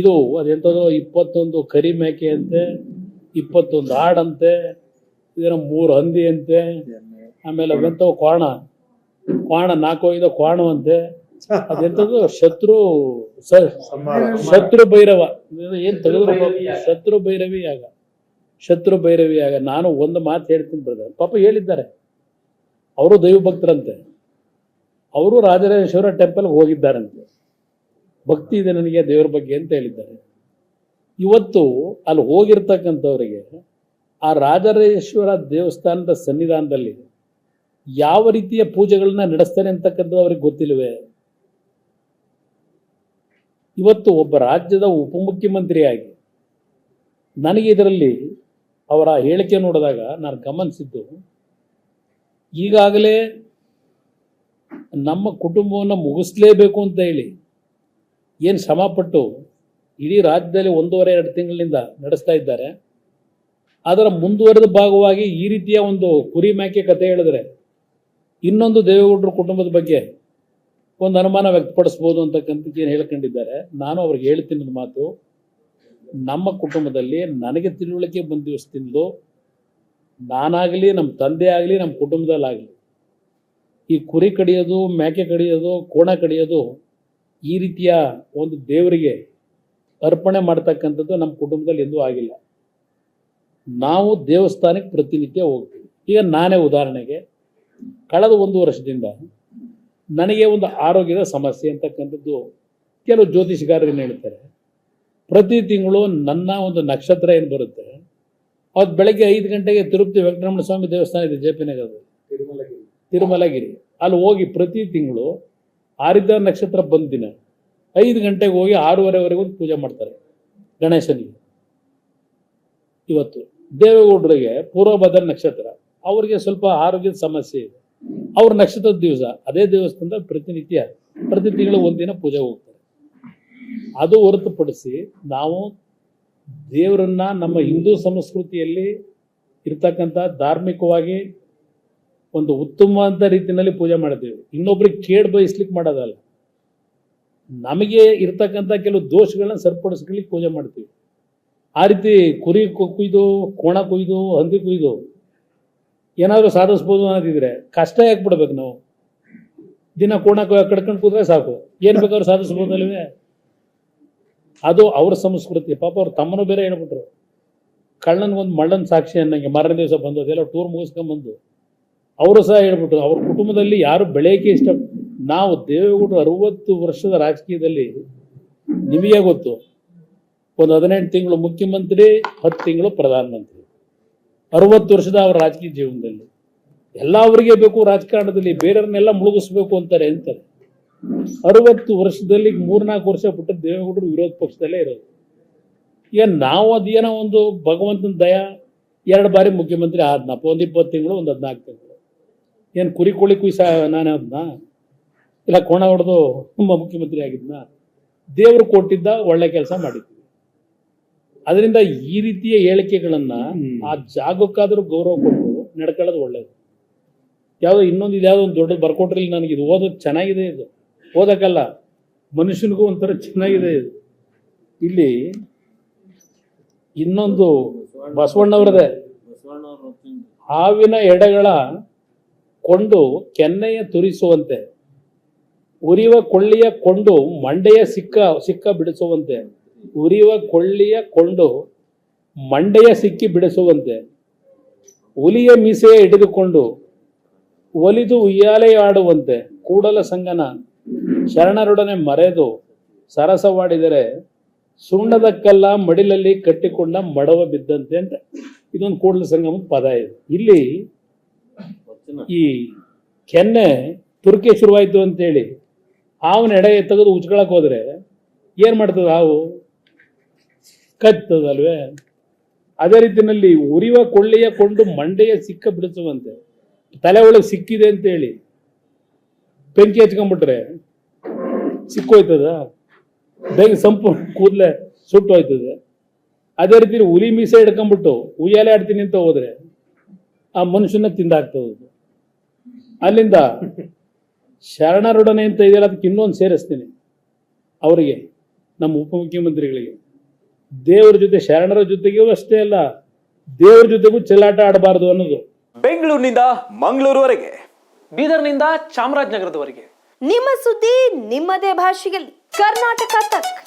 ಇದು ಅದೆಂಥದೋ ಇಪ್ಪತ್ತೊಂದು ಕರಿ ಮೇಕೆ ಅಂತೆ ಇಪ್ಪತ್ತೊಂದು ಆಡಂತೆ ಇದೇನೋ ಮೂರು ಹಂದಿ ಅಂತೆ ಆಮೇಲೆ ಅವೆಂಥವು ಕ್ವಾಣ. ಕ್ವಾಣ ನಾಲ್ಕು ಐದು ಕ್ವಾಣವಂತೆ. ಅದೆಂಥದ್ದು? ಶತ್ರು ಶತ್ರು ಭೈರವ. ಏನು ಏನ್ ತೆಗೆದ್ರು ಶತ್ರು ಭೈರವಿ ಆಗ ಶತ್ರು ಭೈರವಿ ಆಗ ನಾನು ಒಂದು ಮಾತು ಹೇಳ್ತೀನಿ ಬ್ರದರ್ ಪಾಪ ಹೇಳಿದ್ದಾರೆ. ಅವರು ದೈವ ಭಕ್ತರಂತೆ ಅವರು ರಾಜರಾಜೇಶ್ವರ ಟೆಂಪಲ್ಗೆ ಹೋಗಿದ್ದಾರಂತೆ. ಭಕ್ತಿ ಇದೆ ನನಗೆ, ದೇವರ ಬಗ್ಗೆ ಅಂತ ಹೇಳಿದ್ದಾರೆ. ಇವತ್ತು ಅಲ್ಲಿ ಹೋಗಿರ್ತಕ್ಕಂಥವರಿಗೆ ಆ ರಾಜರಾಜೇಶ್ವರ ದೇವಸ್ಥಾನದ ಸನ್ನಿಧಾನದಲ್ಲಿ ಯಾವ ರೀತಿಯ ಪೂಜೆಗಳನ್ನ ನಡೆಸ್ತಾರೆ ಅಂತಕ್ಕಂಥದ್ದು ಅವ್ರಿಗೆ ಗೊತ್ತಿಲ್ವೇ ಇವತ್ತು ಒಬ್ಬ ರಾಜ್ಯದ ಉಪಮುಖ್ಯಮಂತ್ರಿಯಾಗಿ ನನಗೆ ಇದರಲ್ಲಿ ಅವರ ಹೇಳಿಕೆ ನೋಡಿದಾಗ ನಾನು ಗಮನಿಸಿದ್ದು, ಈಗಾಗಲೇ ನಮ್ಮ ಕುಟುಂಬವನ್ನು ಮುಗಿಸ್ಲೇಬೇಕು ಅಂತ ಹೇಳಿ ಏನು ಶ್ರಮಪಟ್ಟು ಇಡೀ ರಾಜ್ಯದಲ್ಲಿ ಒಂದೂವರೆ, ಎರಡು ತಿಂಗಳಿನಿಂದ ನಡೆಸ್ತಾ ಇದ್ದಾರೆ. ಅದರ ಮುಂದುವರೆದ ಭಾಗವಾಗಿ ಈ ರೀತಿಯ ಒಂದು ಕುರಿ ಮೇಕೆ ಕಥೆ ಹೇಳಿದ್ರೆ ಇನ್ನೊಂದು ದೇವೇಗೌಡರ ಕುಟುಂಬದ ಬಗ್ಗೆ ಒಂದು ಅನುಮಾನ ವ್ಯಕ್ತಪಡಿಸ್ಬೋದು ಅಂತಕ್ಕಂಥ ಏನು ಹೇಳ್ಕೊಂಡಿದ್ದಾರೆ. ನಾನು ಅವ್ರಿಗೆ ಹೇಳ್ತೀನಿ ಮಾತು. ನಮ್ಮ ಕುಟುಂಬದಲ್ಲಿ ನನಗೆ ತಿಳುವಳಿಕೆ ಬಂದ ದಿವಸದಿಂದ ನಾನಾಗಲಿ, ನಮ್ಮ ತಂದೆ ಆಗಲಿ, ನಮ್ಮ ಕುಟುಂಬದಲ್ಲಾಗಲಿ ಈ ಕುರಿ ಕಡಿಯೋದು, ಮೇಕೆ ಕಡಿಯೋದು, ಕೋಣ ಕಡಿಯೋದು ಈ ರೀತಿಯ ಒಂದು ದೇವರಿಗೆ ಅರ್ಪಣೆ ಮಾಡ್ತಕ್ಕಂಥದ್ದು ನಮ್ಮ ಕುಟುಂಬದಲ್ಲಿ ಎಂದೂ ಆಗಿಲ್ಲ. ನಾವು ದೇವಸ್ಥಾನಕ್ಕೆ ಪ್ರತಿನಿತ್ಯ ಹೋಗ್ತೀವಿ. ಈಗ ನಾನೇ ಉದಾಹರಣೆಗೆ ಕಳೆದ ಒಂದು ವರ್ಷದಿಂದ ನನಗೆ ಒಂದು ಆರೋಗ್ಯದ ಸಮಸ್ಯೆ ಅಂತಕ್ಕಂಥದ್ದು ಕೆಲವು ಜ್ಯೋತಿಷಗಾರರು ಏನು ಹೇಳ್ತಾರೆ. ಪ್ರತಿ ತಿಂಗಳು ನನ್ನ ಒಂದು ನಕ್ಷತ್ರ ಏನು ಬರುತ್ತೆ? ಅವತ್ತು ಬೆಳಗ್ಗೆ ಐದು ಗಂಟೆಗೆ ತಿರುಪತಿ ವೆಂಕಟರಮಣ ಸ್ವಾಮಿ ದೇವಸ್ಥಾನ ಇದೆ ಜೆ ಪಿ ನಗರದಲ್ಲಿ. ತಿರುಮಲಗಿರಿ. ಅಲ್ಲಿ ಹೋಗಿ ಪ್ರತಿ ತಿಂಗಳು ಆರಿದ್ದ ನಕ್ಷತ್ರ ಬಂದ ದಿನ. ಐದು ಗಂಟೆಗೆ ಹೋಗಿ ಆರೂವರೆವರೆಗೂ ಪೂಜೆ ಮಾಡ್ತಾರೆ ಗಣೇಶನಿಗೆ. ಇವತ್ತು ದೇವೇಗೌಡರಿಗೆ ಪೂರ್ವಭದ್ರ ನಕ್ಷತ್ರ. ಅವರಿಗೆ ಸ್ವಲ್ಪ ಆರೋಗ್ಯದ ಸಮಸ್ಯೆ ಇದೆ. ಅವ್ರ ನಕ್ಷತ್ರದ ದಿವಸ, ಅದೇ ದೇವಸ್ಥಾನದ ಪ್ರತಿನಿತ್ಯ, ಪ್ರತಿ ತಿಂಗಳು ಒಂದಿನ ಪೂಜೆ ಹೋಗ್ತಾರೆ. ಅದು ಹೊರತುಪಡಿಸಿ ನಾವು ದೇವರನ್ನ ನಮ್ಮ ಹಿಂದೂ ಸಂಸ್ಕೃತಿಯಲ್ಲಿ ಇರ್ತಕ್ಕಂಥ ಧಾರ್ಮಿಕವಾಗಿ ಒಂದು ಉತ್ತಮವಾದ ರೀತಿಯಲ್ಲಿ ಪೂಜೆ ಮಾಡ್ತೀವಿ ಇನ್ನೊಬ್ರಿಗೆ ಕೇಡ್ ಬಯಸ್ಲಿಕ್ಕೆ ಮಾಡೋದಲ್ಲ. ನಮಗೆ ಇರ್ತಕ್ಕಂಥ ಕೆಲವು ದೋಷಗಳನ್ನ ಸರಿಪಡಿಸ್ಲಿಕ್ಕೆ ಪೂಜೆ ಮಾಡ್ತೀವಿ. ಆ ರೀತಿ ಕುರಿ ಕುಯ್ದು, ಕೋಣ ಕುಯ್ದು, ಹಂದಿ ಕುಯ್ದು ಏನಾದರೂ ಸಾಧಿಸ್ಬೋದು ಅನ್ನೋದಿದ್ರೆ ಕಷ್ಟ ಯಾಕೆ ಬಿಡ್ಬೇಕು ನಾವು. ದಿನ ಕೋಣ ಕಡ್ಕೊಂಡು ಕೂತ್ರೆ ಸಾಕು. ಏನು ಬೇಕಾದ್ರೂ ಸಾಧಿಸ್ಬೋದಲ್ವೇ ಅದು ಅವ್ರ ಸಂಸ್ಕೃತಿ. ಪಾಪ ಅವ್ರ ತಮ್ಮನು ಬೇರೆ ಹೇಳ್ಬಿಟ್ರು. ಕಳ್ಳನಿಗೊಂದು ಮಳ್ಳನ ಸಾಕ್ಷಿ ಅನ್ನಂಗೆ ಮಾರನೇ ದಿವಸ ಬಂದು ಅದೆಲ್ಲ ಟೂರ್ ಮುಗಿಸ್ಕೊಂಬಂದು. ಅವರು ಸಹ ಹೇಳ್ಬಿಟ್ಟು, ಅವ್ರ ಕುಟುಂಬದಲ್ಲಿ ಯಾರು ಬೆಳೆಯೋಕೆ ಇಷ್ಟ, ನಾವು ದೇವೇಗೌಡರು ಅರವತ್ತು ವರ್ಷದ ರಾಜಕೀಯದಲ್ಲಿ ನಿಮಗೆ ಗೊತ್ತು, ಒಂದು ಹದಿನೆಂಟು ತಿಂಗಳು ಮುಖ್ಯಮಂತ್ರಿ, ಹತ್ತು ತಿಂಗಳು ಪ್ರಧಾನಮಂತ್ರಿ. ಅರವತ್ತು ವರ್ಷದ ಅವರ ರಾಜಕೀಯ ಜೀವನದಲ್ಲಿ. ಎಲ್ಲ ಅವರಿಗೆ ಬೇಕು ರಾಜಕಾರಣದಲ್ಲಿ, ಬೇರೆಯವ್ರನ್ನೆಲ್ಲ ಮುಳುಗಿಸ್ಬೇಕು ಅಂತಾರೆ ಅಂತಾರೆ. ಅರವತ್ತು ವರ್ಷದಲ್ಲಿ ಮೂರ್ನಾಲ್ಕು ವರ್ಷ ಬಿಟ್ಟು ದೇವೇಗೌಡರು ವಿರೋಧ ಪಕ್ಷದಲ್ಲೇ ಇರೋದು. ಈಗ ನಾವು ಅದೇನೋ ಒಂದು ಭಗವಂತನ ದಯ, ಎರಡು ಬಾರಿ ಮುಖ್ಯಮಂತ್ರಿ ಆದ್ನಪ್ಪ, ಒಂದು ಇಪ್ಪತ್ತು ತಿಂಗಳು, ಒಂದು ಹದಿನಾಲ್ಕು ತಿಂಗಳು. ಏನು ಕುರಿ ಕೋಳಿ ಕುಯ್ಸ ನಾನು ಅದನ್ನ ಇಲ್ಲ ಕೋಣ ಹೊಡೆದು ತುಂಬ ಮುಖ್ಯಮಂತ್ರಿ ಆಗಿದ್ನ? ದೇವರು ಕೊಟ್ಟಿದ್ದ ಒಳ್ಳೆ ಕೆಲಸ ಮಾಡಿದ್ವಿ. ಅದರಿಂದ ಈ ರೀತಿಯ ಹೇಳಿಕೆಗಳನ್ನ ಆ ಜಾಗಕ್ಕಾದರೂ ಗೌರವ ಕೊಟ್ಟು ನಡ್ಕೊಳ್ಳೋದು ಒಳ್ಳೇದು. ಯಾವುದೋ ಇನ್ನೊಂದು ಇದ್ಯಾವುದೋ ಒಂದು ದೊಡ್ಡದು ಬರ್ಕೊಟ್ರಿಲ್ಲ ನನಗೆ ಇದು ಓದೋದು ಚೆನ್ನಾಗಿದೆ ಇದು. ಓದಕ್ಕಲ್ಲ ಮನುಷ್ಯನಿಗೂ ಒಂಥರ ಚೆನ್ನಾಗಿದೆ ಇದು. ಇಲ್ಲಿ ಇನ್ನೊಂದು ಬಸವಣ್ಣವ್ರದೇ. ಹಾವಿನ ಎಡೆಗಳ ಕೊಂಡು ಕೆನ್ನೆಯ ತುರಿಸುವಂತೆ ಉರಿಯುವ ಕೊಳ್ಳಿಯ ಕೊಂಡು ಮಂಡೆಯ ಸಿಕ್ಕ ಸಿಕ್ಕ ಬಿಡಿಸುವಂತೆ, ಉರಿವ ಕೊಳ್ಳಿಯ ಕೊಂಡು ಮಂಡೆಯ ಸಿಕ್ಕಿ ಬಿಡಿಸುವಂತೆ, ಹುಲಿಯ ಮೀಸೆಯ ಹಿಡಿದುಕೊಂಡು ಒಲಿದು ಉಯ್ಯಾಲೆ ಆಡುವಂತೆ ಕೂಡಲ ಸಂಗನ ಶರಣರೊಡನೆ ಮರೆದು ಸರಸವಾಡಿದರೆ ಸುಣ್ಣದ ಕಲ್ಲ ಮಡಿಲಲ್ಲಿ ಕಟ್ಟಿಕೊಂಡ ಮಡವ ಬಿದ್ದಂತೆ ಅಂತ ಇದೊಂದು ಕೂಡಲ ಸಂಗಮದ ಪದ ಇದೆ. ಇಲ್ಲಿ ಈ ಕೆನ್ನೆ ತುರ್ಕೆ ಶುರುವಾಯಿತು ಅಂತೇಳಿ ಹಾವನ ಎಡೆಗೆ ತೆಗೆದು ಉಚ್ಕೊಳಕ್ಕೆ ಹೋದ್ರೆ ಏನು ಮಾಡ್ತದ ಹಾವು? ಕತ್ತದಲ್ವೇ? ಅದೇ ರೀತಿಯಲ್ಲಿ ಉರಿವ ಕೊಳ್ಳಿಯ ಕೊಂಡು ಮಂಡೆಯ ಸಿಕ್ಕ ಬಿಡಿಸುವಂತೆ ತಲೆ ಒಳಗೆ ಸಿಕ್ಕಿದೆ ಅಂತೇಳಿ ಬೆಂಕಿ ಹಚ್ಕೊಂಡ್ಬಿಟ್ರೆ ಸಿಕ್ಕೋಯ್ತದ? ಬೆಂಕಿ ಸಂಪೂರ್ಣ ಕೂದಲೇ ಸುಟ್ಟು ಹೋಯ್ತದೆ ಅದೇ ರೀತಿ ಉರಿ ಮೀಸೆ ಹಿಡ್ಕೊಂಡ್ಬಿಟ್ಟು ಉಯ್ಯಾಲೆ ಆಡ್ತೀನಿ ಅಂತ ಹೋದ್ರೆ ಆ ಮನುಷ್ಯನ ತಿಂದಾಗ್ತದೆ. ಅಲ್ಲಿಂದ ಶರಣರೊಡನೆ ಅಂತ ಇದೆಯಲ್ಲ ಅದಕ್ಕೆ ಇನ್ನೊಂದು ಸೇರಿಸ್ತೀನಿ. ಅವರಿಗೆ ನಮ್ಮ ಉಪಮುಖ್ಯಮಂತ್ರಿಗಳಿಗೆ. ದೇವರ ಜೊತೆ ಶರಣರ ಜೊತೆಗೂ ಅಷ್ಟೇ ಅಲ್ಲ ದೇವರ ಜೊತೆಗೂ ಚೆಲ್ಲಾಟ ಆಡಬಾರದು ಅನ್ನೋದು. ಬೆಂಗಳೂರಿನಿಂದ ಮಂಗಳೂರುವರೆಗೆ ಬೀದರ್ನಿಂದ ಚಾಮರಾಜನಗರದವರೆಗೆ. ನಿಮ್ಮ ಸುದ್ದಿ ನಿಮ್ಮದೇ ಭಾಷೆಯಲ್ಲಿ. ಕರ್ನಾಟಕ ತಕ್.